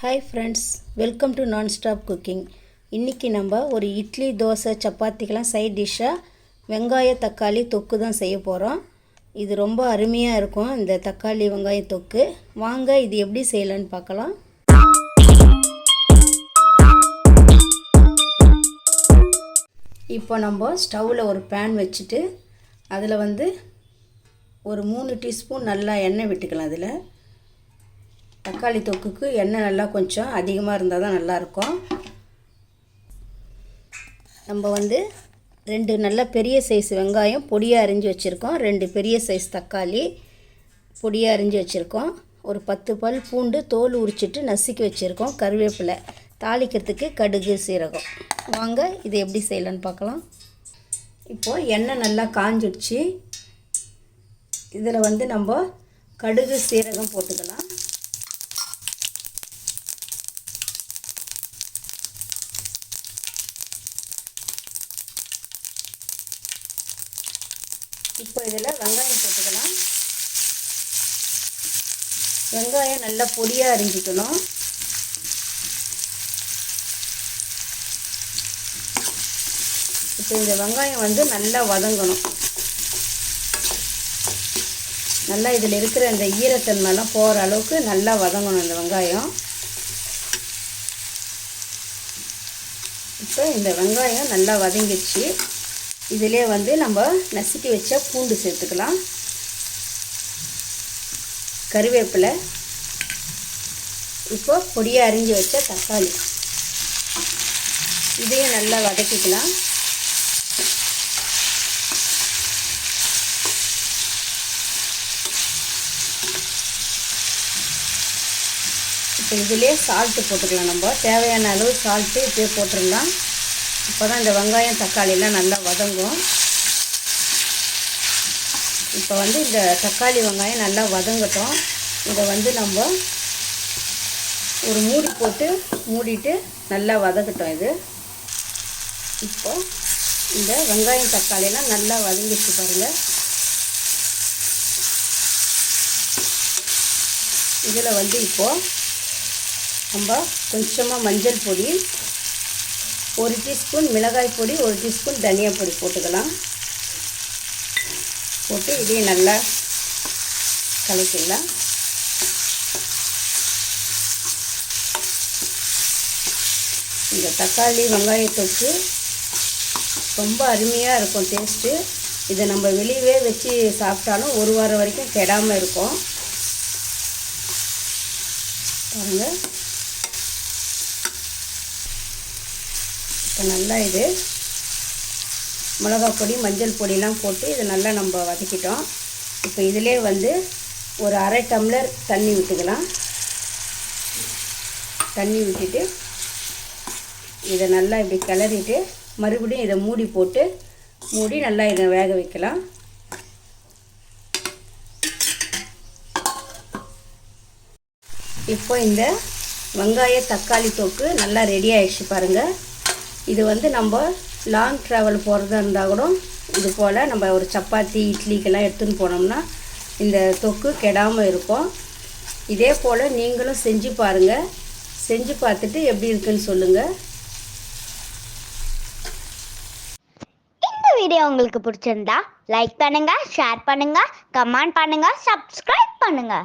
Hi friends welcome to non stop cooking இன்றைக்கி நம்ம ஒரு இட்லி தோசை சப்பாத்திக்கெலாம் சைட் டிஷ்ஷாக வெங்காய தக்காளி தொக்கு தான் செய்ய போகிறோம் இது ரொம்ப அருமையாக இருக்கும் இந்த தக்காளி வெங்காய தொக்கு. வாங்க இது எப்படி செய்யலான்னு பார்க்கலாம். இப்போ நம்ம ஸ்டவ்வில் ஒரு பேன் வச்சுட்டு அதில் வந்து ஒரு மூணு டீஸ்பூன் நல்லா எண்ணெய் விட்டுக்கலாம் அதில். தக்காளி தொக்குக்கு எண்ணெய் நல்லா கொஞ்சம் அதிகமாக இருந்தால் தான் நல்லாயிருக்கும். நம்ம வந்து ரெண்டு நல்ல பெரிய சைஸ் வெங்காயம் பொடியாக அரிஞ்சு வச்சுருக்கோம். ரெண்டு பெரிய சைஸ் தக்காளி பொடியாக அரிஞ்சு வச்சுருக்கோம். ஒரு பத்து பல் பூண்டு தோல் உரிச்சிட்டு நசுக்கி வச்சுருக்கோம் கருவேப்பிலை. தாளிக்கிறதுக்கு கடுகு சீரகம். வாங்க இது எப்படி செய்யலான்னு பார்க்கலாம். இப்போது எண்ணெய் நல்லா காஞ்சிடுச்சு. இதில் வந்து நம்ம கடுகு சீரகம் போட்டுக்கலாம். இப்போ இதில் வெங்காயம் போட்டுக்கலாம். வெங்காயம் நல்லா பொடியாக அரிஞ்சிக்கணும். இப்போ இந்த வெங்காயம் வந்து நல்லா வதங்கணும். நல்லா இதில் இருக்கிற இந்த ஈரத்தன்மைலாம் போகிற அளவுக்கு நல்லா வதங்கணும் இந்த வெங்காயம். இப்போ இந்த வெங்காயம் நல்லா வதங்கிடுச்சு. இதிலே வந்து நம்ம நசுக்கி வச்ச பூண்டு சேர்த்துக்கலாம். கருவேப்பிலை. இப்போ பொடியாக அரிஞ்சு வச்ச தக்காளி. இதையும் நல்லா வதக்கிக்கலாம். இப்போ இதிலே சால்ட்டு போட்டுக்கலாம் நம்ம. தேவையான அளவு சால்ட்டு இப்படியே போட்டுடலாம். இப்போ தான் இந்த வெங்காயம் தக்காளியெலாம் நல்லா வதங்கும். இப்போ வந்து இந்த தக்காளி வெங்காயம் நல்லா வதங்கட்டும். இதை வந்து நம்ம ஒரு மூடி போட்டு மூடிட்டு நல்லா வதக்கட்டும் இது. இப்போ இந்த வெங்காயம் தக்காளியெல்லாம் நல்லா வதங்கிச்சு பாருங்கள் இதில் வந்து இப்போது நம்ம கொஞ்சமாக மஞ்சள் பொடி ஒரு டீஸ்பூன் மிளகாய் பொடி ஒரு டீஸ்பூன் தனியா பொடி போட்டுக்கலாம். போட்டு இதையும் நல்லா கலக்கிடலாம். இந்த தக்காளி வெங்காயத்தொக்கு ரொம்ப அருமையாக இருக்கும் டேஸ்ட்டு இதை நம்ம வெளியவே வச்சு சாப்பிட்டாலும் ஒரு வாரம் வரைக்கும் கெடாமல் இருக்கும். பாருங்கள் இப்போ நல்லா இது மிளகா பொடி மஞ்சள் பொடியெலாம் போட்டு இதை நல்லா நம்ம வதக்கிட்டோம். இப்போ இதிலே வந்து ஒரு அரை டம்ளர் தண்ணி விட்டுக்கலாம் தண்ணி விட்டுட்டு இதை நல்லா இப்படி கிளறிட்டு மறுபடியும் இதை மூடி போட்டு மூடி நல்லா இதை வேக வைக்கலாம். இப்போ இந்த வெங்காய தக்காளி தொக்கு நல்லா ரெடி ஆகிடுச்சு பாருங்கள் இது வந்து நம்ம லாங் ட்ராவல் போகிறதா இருந்தால் கூட இது போல் நம்ம ஒரு சப்பாத்தி இட்லிக்கெல்லாம் எடுத்துன்னு போனோம்னா இந்த தொக்கு கெடாமல் இருக்கும். இதே போல் நீங்களும் செஞ்சு பாருங்கள் செஞ்சு பார்த்துட்டு எப்படி இருக்குன்னு சொல்லுங்கள் இந்த வீடியோ உங்களுக்கு பிடிச்சிருந்தா லைக் பண்ணுங்க ஷேர் பண்ணுங்க கமெண்ட் பண்ணுங்க சப்ஸ்கிரைப் பண்ணுங்க.